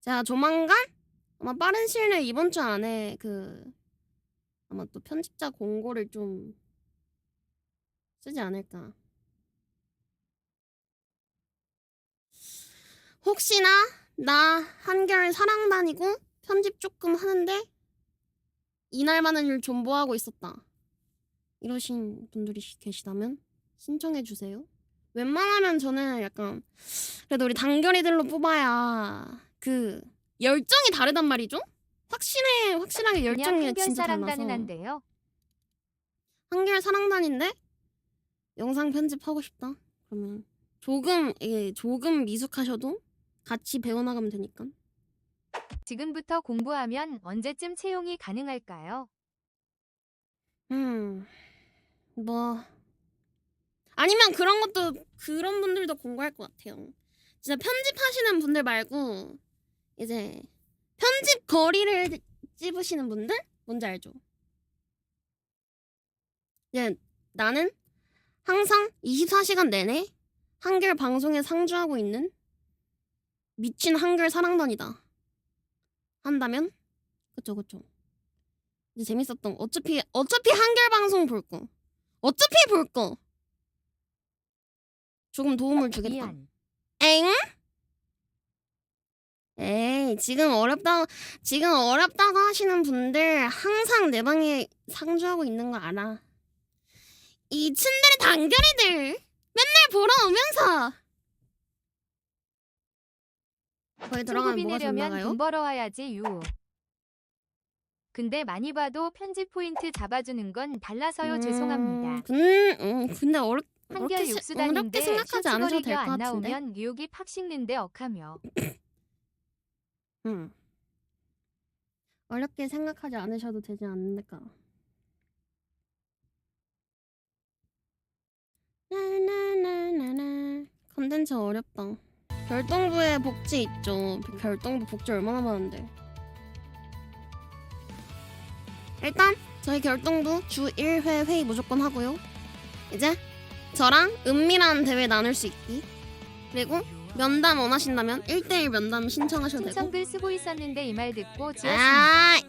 제가 조만간 아마 빠른 시일 내에 이번 주 안에 그 아마 또 편집자 공고를 좀 쓰지 않을까. 혹시나 나 한결 사랑 다니고 편집 조금 하는데 이날만은 일좀 뭐하고 있었다. 이러신 분들이 계시다면 신청해 주세요. 웬만하면 저는 약간 그래도 우리 단결이들로 뽑아야 그 열정이 다르단 말이죠. 확신에 확실하게 그냥 열정이 한결 진짜 사랑단은 달라서. 한결 사랑단인데 영상 편집하고 싶다. 그러면 조금 이게 조금 미숙하셔도 같이 배워나가면 되니까. 지금부터 공부하면 언제쯤 채용이 가능할까요? 음, 뭐 아니면 그런 것도 그런 분들도 공부할 것 같아요. 진짜 편집하시는 분들 말고 이제 편집 거리를 찝으시는 분들 뭔지 알죠? 이제 나는 항상 24시간 내내 한결 방송에 상주하고 있는 미친 한결 사랑단이다. 한다면 그쵸 그쵸. 이제 재밌었던 거. 어차피 어차피 한결 방송 볼 거. 어차피 볼 거. 조금 도움을 주겠다. 미안. 지금 어렵다 지금 어렵다고 하시는 분들 항상 내 방에 상주하고 있는 거 알아. 이 츤데레 단결이들 맨날 보러 오면서 거기 들어가면 뭐가 내려면? 돈 벌어 와야지 유. 근데 많이 봐도 편집 포인트 잡아주는 건 달라서요 음, 죄송합니다. 근, 음, 근데 어렵 한결 어렵게, 시- 육수단인데 어렵게 생각하지 않으셔도 쇼츠거리가 될것 안 같은데. 나오면 뉴욕이 팍 식는데 억하며. 응. 어렵게 생각하지 않으셔도 되지 않을까. 나나나나나 컨텐츠 어렵다. 별동부에 복지 있죠. 별동부 복지 얼마나 많은데. 일단 저희 결동부 주 1회 회의 무조건 하고요. 이제 저랑 은밀한 대회 나눌 수 있기. 그리고 면담 원하신다면 1대1 면담 신청하셔도 되고. 신청글 쓰고 있었는데 이 말 듣고 지웠습니다. 아이,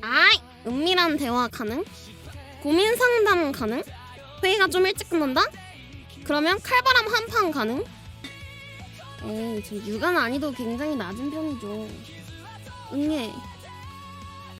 아이, 은밀한 대화 가능? 고민 상담 가능? 회의가 좀 일찍 끝난다? 그러면 칼바람 한판 가능? 에이, 저 육아 난이도 굉장히 낮은 편이죠. 응애,